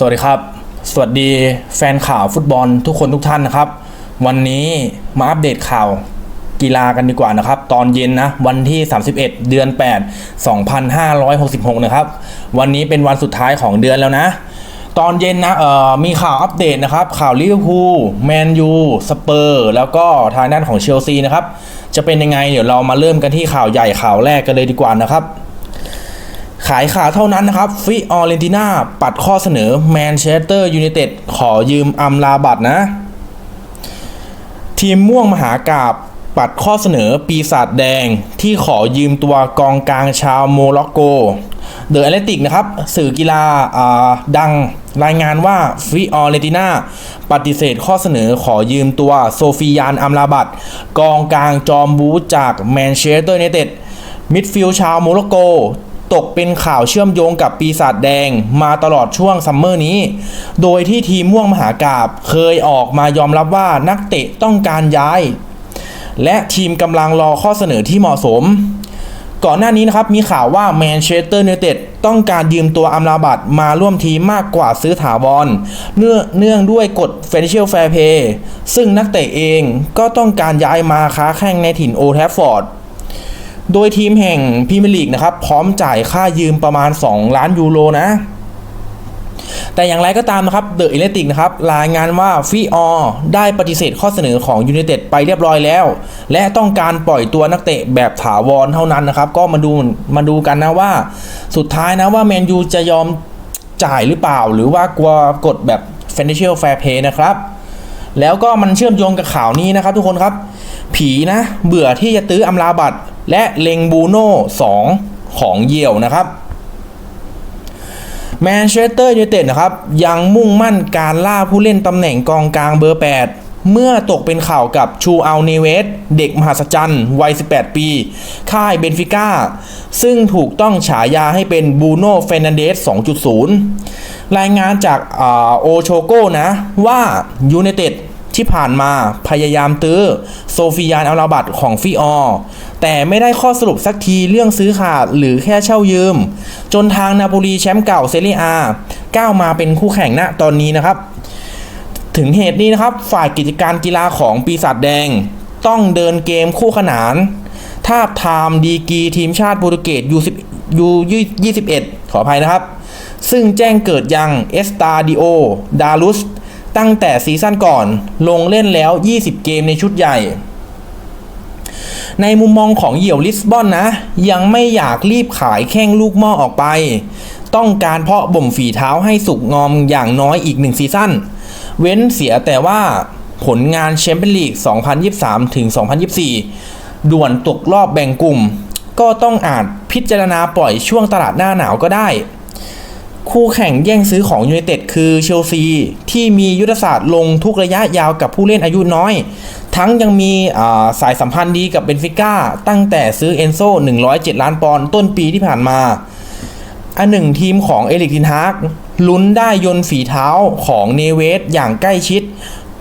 สวัสดีครับ สวัสดีแฟนข่าวฟุตบอลทุกคนทุกท่านนะครับ วันนี้มาอัปเดตข่าวกีฬากันดีกว่านะครับ ตอนเย็นนะวันที่ 31 เดือน 8 2566 นะครับ วันนี้เป็นวันสุดท้ายของเดือนแล้วนะ ตอนเย็นนะเอ่อมีข่าวอัปเดตนะครับ ข่าวลิเวอร์พูลแมนยูสเปอร์แล้วก็ทางด้านของเชลซีนะครับ จะเป็นยังไงเดี๋ยวเรามาเริ่มกันที่ข่าวใหญ่ข่าวแรกกันเลยดีกว่านะครับ ขายขาเท่านั้นนะครับฟิออเรนติน่าปัดข้อเสนอแมนเชสเตอร์ยูไนเต็ดขอยืมอัมลาบัตนะ ทีมม่วงมหากาบปัดข้อเสนอปีศาจแดงที่ขอยืมตัวกองกลางชาวโมร็อกโก เดอะแอตเลติกนะครับ สื่อกีฬาาดังรายงานว่าฟิออเรนติน่าปฏิเสธข้อเสนอขอยืมตัวโซฟียานอัมลาบัตกองกลางจอมบูจากแมนเชสเตอร์ยูไนเต็ดมิดฟิลด์ชาวโมร็อกโก ตกเป็นข่าวเชื่อมโยงกับปีศาจแดงมาตลอดช่วงซัมเมอร์นี้ โดยที่ทีมม่วงมหากาบเคยออกมายอมรับว่านักเตะต้องการย้าย และทีมกำลังรอข้อเสนอที่เหมาะสม ก่อนหน้านี้นะครับมีข่าวว่าแมนเชสเตอร์ยูไนเต็ดต้องการยืมตัวอัมราบัตมาร่วมทีมมากกว่าซื้อถาวร เนื่องเนื่องด้วยกฎ Financial Fair Play ซึ่งนักเตะเองก็ต้องการย้ายมาค้าแข่งในถิ่นโอแทฟฟอร์ด โดยทีมแห่งพรีเมียร์ลีกนะครับ พร้อมจ่ายค่ายืมประมาณ 2 ล้านยูโรนะ แต่อย่างไรก็ตามนะครับเดอะอิเลติกนะครับรายงานว่าฟีออได้ปฏิเสธข้อเสนอของยู i นเต็ดไปเรียบร้อยแล้ว และต้องการปล่อยตัวนักเตะแบบถาวรเท่านั้นนะครับ ก็มาดูมาดูกันนะว่า สุดท้ายนะว่าแมนยูจะยอมจ่ายหรือเปล่า หรือว่ากลัวกฎแบบ Financial Fair Play นะครับ แล้วก็มันเชื่อมโยงกับข่าวนี้นะครับทุกคนครับ ผีนะ เบื่อที่จะตื้ออัมลาบัต และเลงบูโน่2ของเยี่ยวนะครับแมนเชสเตอร์ยูไนเต็ดนะครับ ยังมุ่งมั่นการล่าผู้เล่นตำแหน่งกองกลางเบอร์ 8 เมื่อตกเป็นข่าวกับชูอัลเนเวส เด็กมหัศจรรย์วัย 18 ปี ค่ายเบนฟิก้า ซึ่งถูกต้องฉายาให้เป็นบูโน่เฟนันเดส 2.0 รายงานจากโอโชโก้นะ ว่ายูไนเต็ด ที่ผ่านมาพยายามตื้อโซฟิยานอัลาบัตของฟิออแต่ไม่ได้ข้อสรุปสักทีเรื่องซื้อขาดหรือแค่เช่ายืม จนทางนาโปลีแชมป์เก่าเซเรียอาก้าวมาเป็นคู่แข่งณตอนนี้นะครับ ถึงเหตุนี้นะครับ ฝ่ายกิจการกีฬาของปีศาจแดง ต้องเดินเกมคู่ขนานทาบทามดีกีทีมชาติโปรตุเกส U10 U21 ขออภัยนะครับ ซึ่งแจ้งเกิดยังเอสตาดิโอ ดารุส ตั้งแต่ซีซั่นก่อนลงเล่นแล้ว 20 เกมในชุดใหญ่ ในมุมมองของเหยี่ยวลิสบอนนะ ยังไม่อยากรีบขายแข้งลูกหม้อออกไป ต้องการเพาะบ่มฝีเท้าให้สุกงอมอย่างน้อยอีกหนึ่งซีซั่น เว้นเสียแต่ว่าผลงานแชมเปี้ยนลีก 2023 ถึง 2024 ด่วนตกรอบแบ่งกลุ่ม ก็ต้องอาจพิจารณาปล่อยช่วงตลาดหน้าหนาวก็ได้ คู่แข่งแย่งซื้อของยูไนเต็ดคือเชลซี ที่มียุทธศาสตร์ลงทุกระยะยาวกับผู้เล่นอายุน้อย ทั้งยังมีสายสัมพันธ์ดีกับเบนฟิก้า ตั้งแต่ซื้อเอนโซ107 ล้านปอนด์ต้นปีที่ผ่านมา อันหนึ่งทีมของเอริกทินฮากลุ้นได้ยนฝีเท้าของเนเวสอย่างใกล้ชิด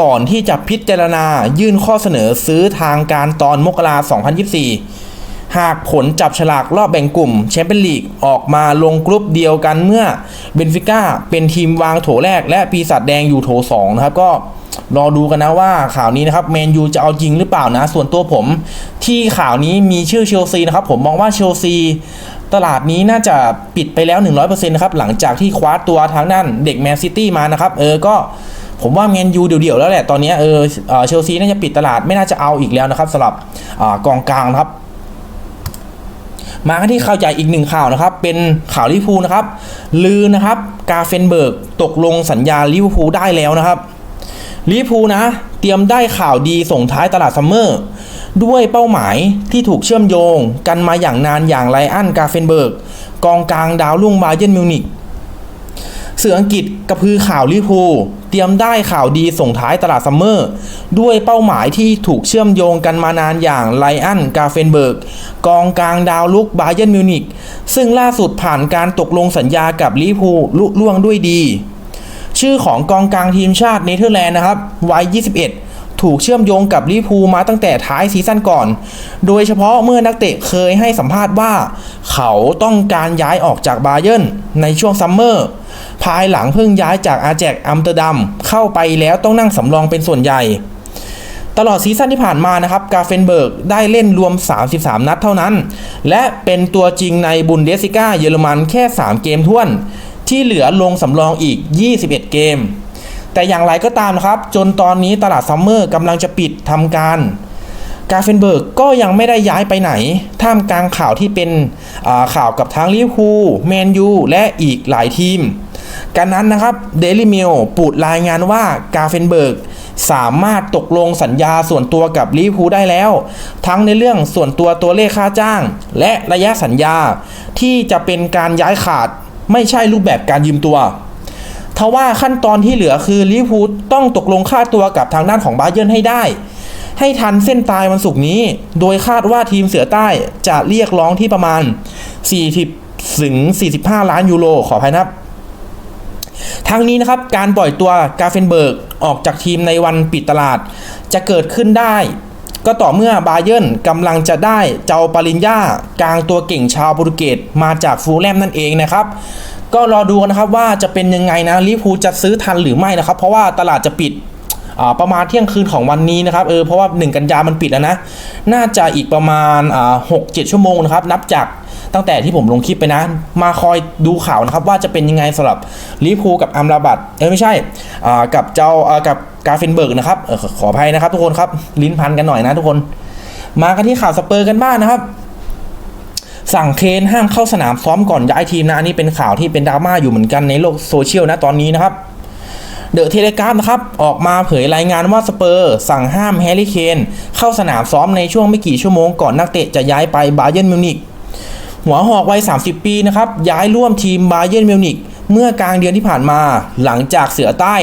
ก่อนที่จะพิจารณายื่นข้อเสนอซื้อทางการตอนมกรา2024 หากผลจับฉลากรอบแบ่งกลุ่มแชมเปี้ยนลีกออกมาลงกรุ๊ปเดียวกันเมื่อเบนฟิก้าเป็นทีมวางโถแรก และปีศาจแดงอยู่โถ2นะครับก็รอดูกันนะว่าข่าวนี้นะครับแมนยูจะเอาจริงหรือเปล่านะ ส่วนตัวผม ที่ข่าวนี้มีชื่อเชลซีนะครับ ผมมองว่าเชลซีตลาดนี้น่าจะปิดไปแล้ว 100%นะครับหลังจากที่คว้าตัวทางด้านเด็กแมนซิตี้มานะครับ เออก็ผมว่าแมนยูเดี่ยวๆแล้วแหละตอนนี้เออเชลซีน่าจะปิดตลาดไม่น่าจะเอาอีกแล้วนะครับสำหรับอกองกลางนะครับ มากันที่ข่าวใหญ่อีกหนึ่งข่าวนะครับ เป็นข่าวลิเวอร์พูลนะครับ ลือนะครับ กาเฟนเบิร์กตกลงสัญญาลิเวอร์พูลได้แล้วนะครับลิเวอร์พูลนะ เตรียมได้ข่าวดีส่งท้ายตลาดซัมเมอร์ด้วยเป้าหมายที่ถูกเชื่อมโยงกันมาอย่างนานอย่างไรอันกาเฟนเบิร์กกองกลางดาวรุ่งบาเยนมิวนิก สื่ออังกฤษกระพือข่าวลิพูเตรียมได้ข่าวดีส่งท้ายตลาดซัมเมอร์ ด้วยเป้าหมายที่ถูกเชื่อมโยงกันมานานอย่างไลอันกาเฟนเบิร์ก กองกลางดาวลุกบาเยร์นมิวนิกซึ่งล่าสุดผ่านการตกลงสัญญากับลิพูลุล่วงด้วยดี ชื่อของกองกลางทีมชาติเนเธอร์แลนด์นะครับวัย 21ถูกเชื่อมโยงกับลิพูมาตั้งแต่ท้ายซีซั่นก่อน โดยเฉพาะเมื่อนักเตะเคยให้สัมภาษณ์ว่า เขาต้องการย้ายออกจากบาเยิร์นในช่วงซัมเมอร์ ภายหลังเพิ่งย้ายจากอาแจกอัมสเตอร์ดัมเข้าไปแล้วต้องนั่งสำรองเป็นส่วนใหญ่ ตลอดซีซั่นที่ผ่านมานะครับกาเฟนเบิร์กได้เล่นรวม 33 นัดเท่านั้น และเป็นตัวจริงในบุนเดส i ก้าเยอรมันแค่ 3 เกมท้วน ที่เหลือลงสำรองอีก 21 เกม แต่อย่างไรก็ตามนะครับ จนตอนนี้ตลาดซัมเมอร์กำลังจะปิดทำการกาเฟนเบิร์กก็ยังไม่ได้ย้ายไปไหน ท่ามกลางข่าวที่เป็นข่าวกับทั้งลิเวอร์พูลแมนยู และอีกหลายทีม กันนั้นนะครับเดลิมิลปูดรายงานว่ากาเฟนเบิร์กสามารถตกลงสัญญาส่วนตัวกับลิเวอร์พูลได้แล้ว ทั้งในเรื่องส่วนตัวตัวเลขค่าจ้าง และระยะสัญญาที่จะเป็นการย้ายขาดไม่ใช่รูปแบบการยืมตัวทว่าขั้นตอนที่เหลือคือลิเวอร์พูลต้องตกลงค่าตัวกับทางด้านของบาเยิร์นให้ได้ ให้ทันเส้นตายวันศุกร์นี้ โดยคาดว่าทีมเสือใต้จะเรียกร้องที่ประมาณ 40ถึง45 ล้านยูโรขออภัยนะครับ ทั้งนี้นะครับการปล่อยตัวกาเฟนเบิร์กออกจากทีมในวันปิดตลาด จะเกิดขึ้นได้ ก็ต่อเมื่อบาเยิร์นกำลังจะได้เจ้าปาริญญากลางตัวเก่งชาวโปรตุเกสมาจากฟูลแลมนั่นเองนะครับก็รอดูกันะครับว่าจะเป็นยังไงนะลิเวอร์พูจะซื้อทันหรือไม่นะครับ เพราะว่าตลาดจะปิดประมาณเที่ยงคืนของวันนี้นะครับเออเพราะว่า 1 กันยามันปิดแล้วนะ น่าจะอีกประมาณหกเจ็ดชั่วโมงนะครับ นับจาก ตั้งแต่ที่ผมลงคลิปไปนะ มาคอยดูข่าวนะครับว่าจะเป็นยังไงสำหรับลิเวอร์พูกับอัมราบัตเออไม่ใช่กับเจ้ากับกาเฟนเบิร์กนะครับออขอขออภัยนะครับทุกคนครับลิ้นพันกันหน่อยนะทุกคน มากันที่ข่าวสเปอร์กันบ้างนะครับสั่งเคนห้ามเข้าสนามซ้อมก่อนย้ายทีมนะอันนี้เป็นข่าวที่เป็นดราม่าอยู่เหมือนกันในโลกโซเชียลนะตอนนี้นะครับเดอะเทเลกราฟนะครับ ออกมาเผยรายงานว่าสเปอร์ สั่งห้ามแฮร์รี่เคนเข้าสนามซ้อมในช่วงไม่กี่ชั่วโมงก่อนนักเตะจะย้ายไปบาเยิร์นมิวนิก หัวหอกวัย 30 ปีนะครับย้ายร่วมทีมบาเยิร์นมิวนิกเมื่อกลางเดือนที่ผ่านมา หลังจากเสือใต้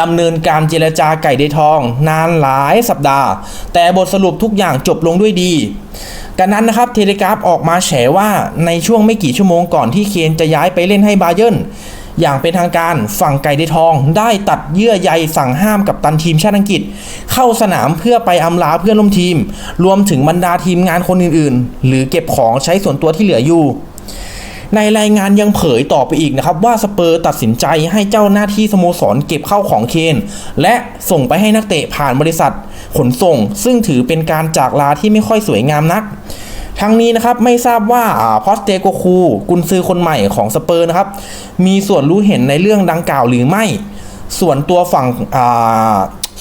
ดำเนินการเจรจาไก่เดทอง นานหลายสัปดาห์ แต่บทสรุปทุกอย่างจบลงด้วยดีกันนั้นนะครับเทเลกราฟออกมาแฉว่าในช่วงไม่กี่ชั่วโมงก่อนที่เคนจะย้ายไปเล่นให้บาเยิร์น อย่างเป็นทางการฝั่งไก่เดทอง ได้ตัดเยื่อใยสั่งห้ามกับตันทีมชาติอังกฤษ เข้าสนามเพื่อไปอำลาเพื่อนร่วมทีม รวมถึงบรรดาทีมงานคนอื่นๆ หรือเก็บของใช้ส่วนตัวที่เหลืออยู่ ในรายงานยังเผยต่อไปอีกนะครับ ว่าสเปอร์ตัดสินใจให้เจ้าหน้าที่สโมสรเก็บเข้าของเคน และส่งไปให้นักเตะผ่านบริษัท ขนส่ง ซึ่งถือเป็นการจากลาที่ไม่ค่อยสวยงามนัก ทั้งนี้นะครับไม่ทราบว่าพอสเตโกคูกุนซือคนใหม่ของสเปอร์นะครับ มีส่วนรู้เห็นในเรื่องดังกล่าวหรือไม่ ส่วนตัวฝั่ง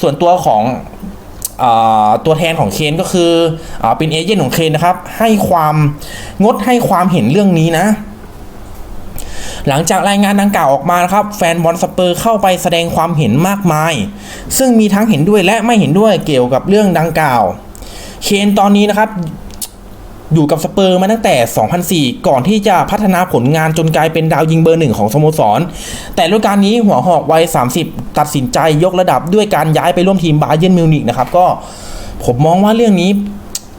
ส่วนตัวของอตัวแทนของเคนก็คืออเป็นเอเจนต์ของเคนนะครับ ให้ความงดให้ความเห็นเรื่องนี้นะ หลังจากรายงานดังกล่าวออกมานะครับ แฟนบอลสเปอร์เข้าไปแสดงความเห็นมากมาย ซึ่งมีทั้งเห็นด้วยและไม่เห็นด้วยเกี่ยวกับเรื่องดังกล่าว เคนตอนนี้นะครับ อยู่กับสเปอร์มาตั้งแต่ 2004 ก่อนที่จะพัฒนาผลงานจนกลายเป็นดาวยิงเบอร์หนึ่งของสโมสร แต่ฤดูกาลนี้หัวหอกวัย 30 ตัดสินใจยกระดับด้วยการย้ายไปร่วมทีมบาเยิร์นมิวนิกนะครับ ก็ผมมองว่าเรื่องนี้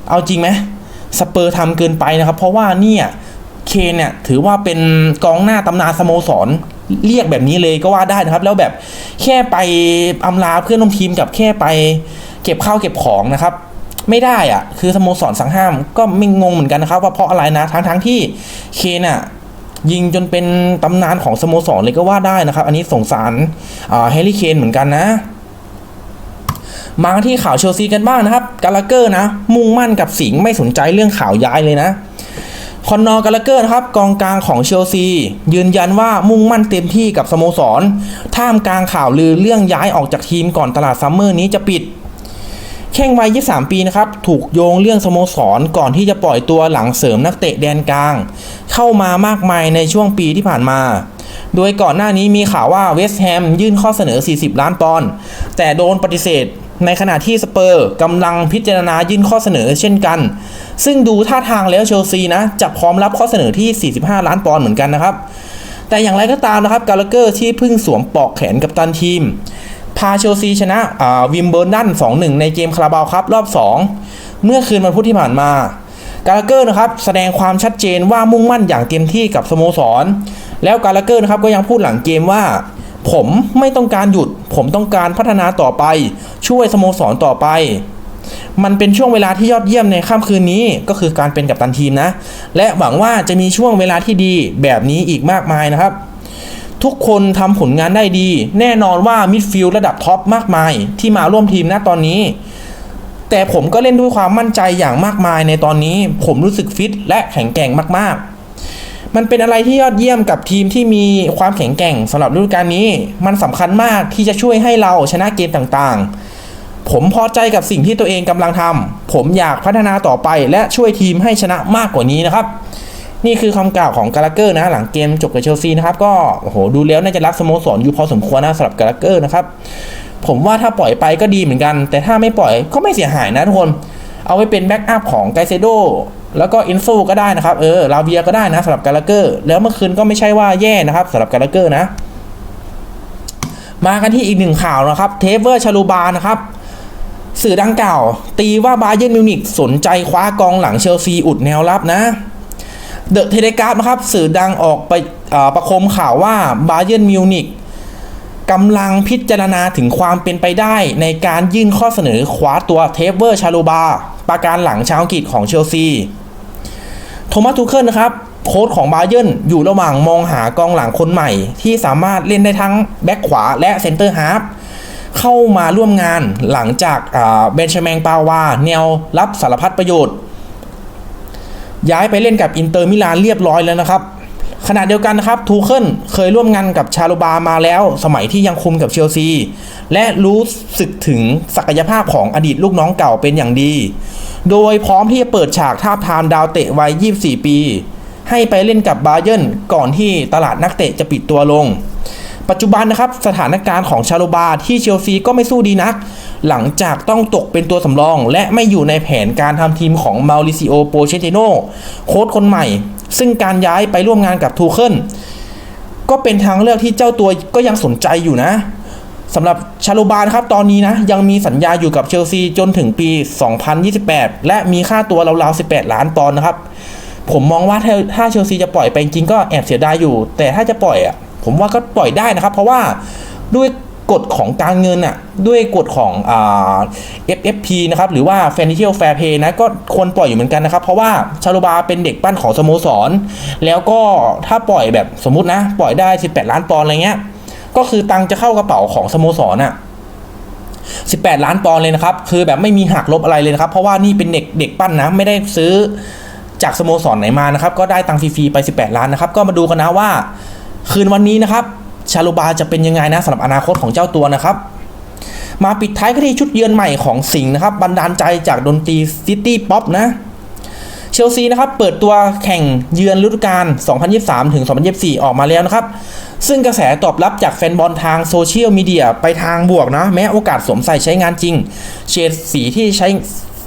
เอาจริงไหมสเปอร์ทำเกินไปนะครับ เพราะว่าเนี่ยเคนเนี่ยถือว่าเป็นกองหน้าตำนานสโมสรเรียกแบบนี้เลยก็ว่าได้นะครับ แล้วแบบแค่ไปอำลาเพื่อนร่วมทีมกับแค่ไปเก็บข้าวเก็บของนะครับ ไม่ได้อะคือสโมสรสั่งห้ามก็ไม่งงเหมือนกันนะครับว่าเพราะอะไรนะทั้งทั้งๆที่เคนอะยิงจนเป็นตำนานของสโมสรเลยก็ว่าได้นะครับ อันนี้สงสารแฮร์รี่เคนเหมือนกันนะมาที่ข่าวเชลซีกันบ้างนะครับกาลาเกอร์นะ มุ่งมั่นกับสิงไม่สนใจเรื่องข่าวย้ายเลยนะคอนนอร์กาลาเกอร์นะครับกองกลางของเชลซี ยืนยันว่ามุ่งมั่นเต็มที่กับสโมสร ท่ามกลางข่าวลือเรื่องย้ายออกจากทีมก่อนตลาดซัมเมอร์นี้จะปิด แข้งวัย 23 ปีนะครับ ถูกโยงเรื่องสโมสรก่อนที่จะปล่อยตัวหลังเสริมนักเตะแดนกลาง เข้ามามากมายในช่วงปีที่ผ่านมา โดยก่อนหน้านี้มีข่าวว่าเวสต์แฮมยื่นข้อเสนอ 40 ล้านปอนด์แต่โดนปฏิเสธ ในขณะที่สเปอร์กำลังพิจารณายื่นข้อเสนอเช่นกัน ซึ่งดูท่าทางแล้วเชลซีนะจะพร้อมรับข้อเสนอที่ 45 ล้านปอนด์เหมือนกันนะครับแต่อย่างไรก็ตามนะครับกาลเกอร์ที่เพิ่งสวมปลอกแขนกับตันทีม พาเชลซีชนะวิมเบิร์ดัน2-1 ในเกมคาราบาวครับรอบ 2 เมื่อคืนวันพุธที่ผ่านมากาลาเกอร์นะครับแสดงความชัดเจนว่ามุ่งมั่นอย่างเต็มที่กับสโมสร แล้วกาลาเกอร์นะครับก็ยังพูดหลังเกมว่า ผมไม่ต้องการหยุด ผมต้องการพัฒนาต่อไป ช่วยสโมสรต่อไป มันเป็นช่วงเวลาที่ยอดเยี่ยมในค่ำคืนนี้ก็คือการเป็นกัปตันทีมนะ และหวังว่าจะมีช่วงเวลาที่ดีแบบนี้อีกมากมายนะครับ ทุกคนทำผลงานได้ดี แน่นอนว่ามิดฟิลด์ระดับท็อปมากมาย ที่มาร่วมทีมณตอนนี้ แต่ผมก็เล่นด้วยความมั่นใจอย่างมากมายในตอนนี้ ผมรู้สึกฟิตและแข็งแกร่งมาก ๆ มันเป็นอะไรที่ยอดเยี่ยมกับทีมที่มีความแข็งแกร่งสำหรับฤดูกาลนี้ มันสำคัญมากที่จะช่วยให้เราชนะเกมต่างๆ ผมพอใจกับสิ่งที่ตัวเองกำลังทำผมอยากพัฒนาต่อไปและช่วยทีมให้ชนะมากกว่านี้นะครับ นี่คือคำกล่าวของกาลาเกอร์นะ หลังเกมจบกับเชลซีนะครับก็โอ้โหดูแล้วน่าจะรักสโมสรอยู่พอสมควรนะสำหรับกาลาเกอร์นะครับผมว่าถ้าปล่อยไปก็ดีเหมือนกัน แต่ถ้าไม่ปล่อยก็ไม่เสียหายนะทุกคนเอาไว้เป็นแบ็กอัพของไกเซโดแล้วก็อินโซก็ได้นะครับเออลาเวียก็ได้นะสำหรับกาลาเกอร์แล้วเมื่อคืนก็ไม่ใช่ว่าแย่นะครับสำหรับกาลาเกอร์นะ มากันที่อีกหนึ่งข่าวนะครับ เทเวอร์ชาลูบานะครับสื่อดังกล่าว ตีว่าบาเยนมิวนิกสนใจคว้ากองหลังเชลซีอุดแนวรับนะ เดอะเทเลกราฟนะครับ สื่อดังออกไปประคมข่าวว่าบาเยิร์นมิวนิกกำลังพิจารณาถึงความเป็นไปได้ในการยื่นข้อเสนอคว้าตัวเทเวอร์ชาลูบา ประการหลังชาวอังกฤษของเชลซีโทมัสทูเคิลนะครับ โค้ชของบาเยิร์นอยู่ระหว่างมองหากองหลังคนใหม่ ที่สามารถเล่นได้ทั้งแบ็คขวาและเซนเตอร์ฮาร์ฟเข้ามาร่วมงานหลังจากเบนชแมงปาวาแนวรับสารพัดประโยชน์ ย้ายไปเล่นกับอินเตอร์มิลานเรียบร้อยแล้วนะครับขณะเดียวกันนะครับทูเคิลเคยร่วมงานกับชาโลบามาแล้ว สมัยที่ยังคุมกับเชลซี และรู้สึกถึงศักยภาพของอดีตลูกน้องเก่าเป็นอย่างดี โดยพร้อมที่จะเปิดฉากทาทามดาวเตะวัย 24 ปี ให้ไปเล่นกับบาเยิร์นก่อนที่ตลาดนักเตะจะปิดตัวลง ปัจจุบันนะครับสถานการณ์ของชาโลบาที่เชลซีก็ไม่สู้ดีนัก หลังจากต้องตกเป็นตัวสำรอง และไม่อยู่ในแผนการทำทีมของมาริซิโอโปเชติโนโค้ชคนใหม่ ซึ่งการย้ายไปร่วมงานกับทูเคิลก็เป็นทางเลือกที่เจ้าตัวก็ยังสนใจอยู่นะสำหรับชาโลบานครับ ตอนนี้นะ ยังมีสัญญาอยู่กับเชลซีจนถึงปี 2028 และมีค่าตัวราวๆ 18 ล้านปอนด์นะครับ ผมมองว่าถ้าถ้าเชลซีจะปล่อยไปจริงก็แอบเสียดายอยู่ แต่ถ้าจะปล่อยอะ ผมว่าก็ปล่อยได้นะครับ เพราะว่าด้วยกฎของการเงินอะด้วยกฎของอ่า FFP นะครับหรือว่า Financial Fair Play นะก็ควรปล่อยอยู่เหมือนกันนะครับ เพราะว่าชาลูบาเป็นเด็กปั้นของสโมสร แล้วก็ถ้าปล่อยแบบสมมตินะ ปล่อยได้ 18 ล้านปอนด์อะไรเงี้ยก็คือตังค์จะเข้ากระเป๋าของสโมสรอะ18 ล้านปอนด์เลยนะครับ คือแบบไม่มีหักลบอะไรเลยนะครับ เพราะว่านี่เป็นเด็กเด็กปั้นนะไม่ได้ซื้อจากสโมสรไหนมานะครับ ก็ได้ตังค์ฟรีๆไป 18 ล้านนะครับ ก็มาดูกันนะว่า คืนวันนี้นะครับ ชาลูบาจะเป็นยังไงนะสำหรับอนาคตของเจ้าตัวนะครับ มาปิดท้ายกันที่ชุดเยือนใหม่ของสิงห์นะครับบันดาลใจจากดนตรีซิตี้ป๊อปนะเชลซีนะครับเปิดตัวแข่งเยือนฤดูกาล 2023 ถึง 2024 ออกมาแล้วนะครับ ซึ่งกระแสตอบรับจากแฟนบอลทางโซเชียลมีเดียไปทางบวกนะ แม้โอกาสสวมใส่ใช้งานจริง เฉดสีที่ใช้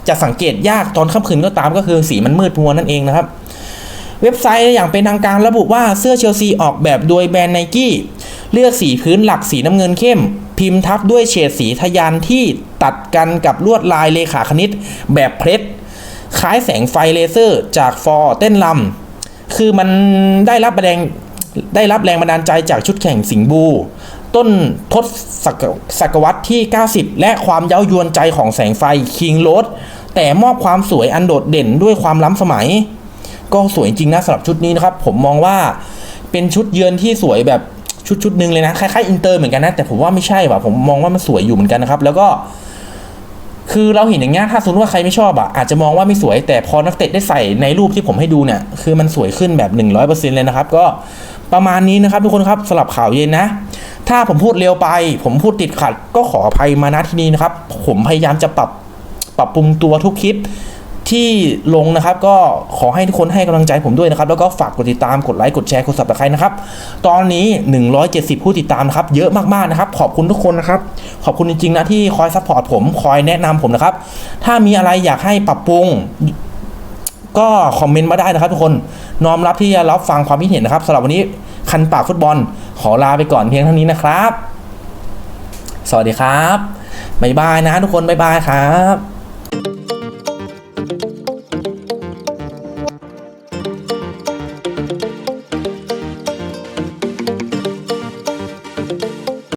จะสังเกตยากตอนค่ำคืนก็ตามก็คือสีมันมืดมัวนั่นเองนะครับ เว็บไซต์อย่างเป็นทางการระบุว่าเสื้อเชลซีออกแบบโดยแบรนด์ไนกี้เลือกสีพื้นหลักสีน้ำเงินเข้ม พิมพ์ทับด้วยเฉดสีทะยานที่ตัดกันกับลวดลายเลขาคณิต แบบเพรสคล้ายแสงไฟเลเซอร์จากฟอร์เต้นลำคือมันได้รับแรงได้รับแรงบันดาลใจจากชุดแข่งสิงบู ต้นทศศกวรรษที่ 90 และความเย้ายวนใจของแสงไฟคิงโรดแต่มอบความสวยอันโดดเด่นด้วยความล้ำสมัย ก็สวยจริงนะสำหรับชุดนี้นะครับ ผมมองว่าเป็นชุดเยือนที่สวยแบบชุดชุดหนึ่งเลยนะคล้ายๆอินเตอร์เหมือนกันนะแต่ผมว่าไม่ใช่ว่ะผมมองว่ามันสวยอยู่เหมือนกันนะครับ แล้วก็ คือเราเห็นอย่างเงี้ยถ้าสมมติว่าใครไม่ชอบอะอาจจะมองว่าไม่สวย แต่พอนักเตะได้ใส่ในรูปที่ผมให้ดูเนี่ย คือมันสวยขึ้นแบบ 100%เลยนะครับ ก็ประมาณนี้นะครับ ทุกคนครับสลับข่าวเย็นนะ ถ้าผมพูดเร็วไป ผมพูดติดขัด ก็ขออภัยมาณที่นี้นะครับ ผมพยายามจะปรับปรับปรุงตัวทุกคลิป ที่ลงนะครับก็ขอให้ทุกคนให้กำลังใจผมด้วยนะครับ แล้วก็ฝากกดติดตามกดไลค์กดแชร์กด subscribe นะครับ ตอนนี้ 170 ผู้ติดตามนะครับ เยอะมากๆนะครับ ขอบคุณทุกคนนะครับ ขอบคุณจริงๆนะที่คอยซัพพอร์ตผมคอยแนะนำผมนะครับ ถ้ามีอะไรอยากให้ปรับปรุงก็คอมเมนต์มาได้นะครับทุกคนน้อมรับที่จะรับฟังความคิดเห็นนะครับสำหรับวันนี้คันปากฟุตบอล ขอลาไปก่อนเพียงเท่านี้นะครับ สวัสดีครับบ๊ายบายนะทุกคนบ๊ายบายครับ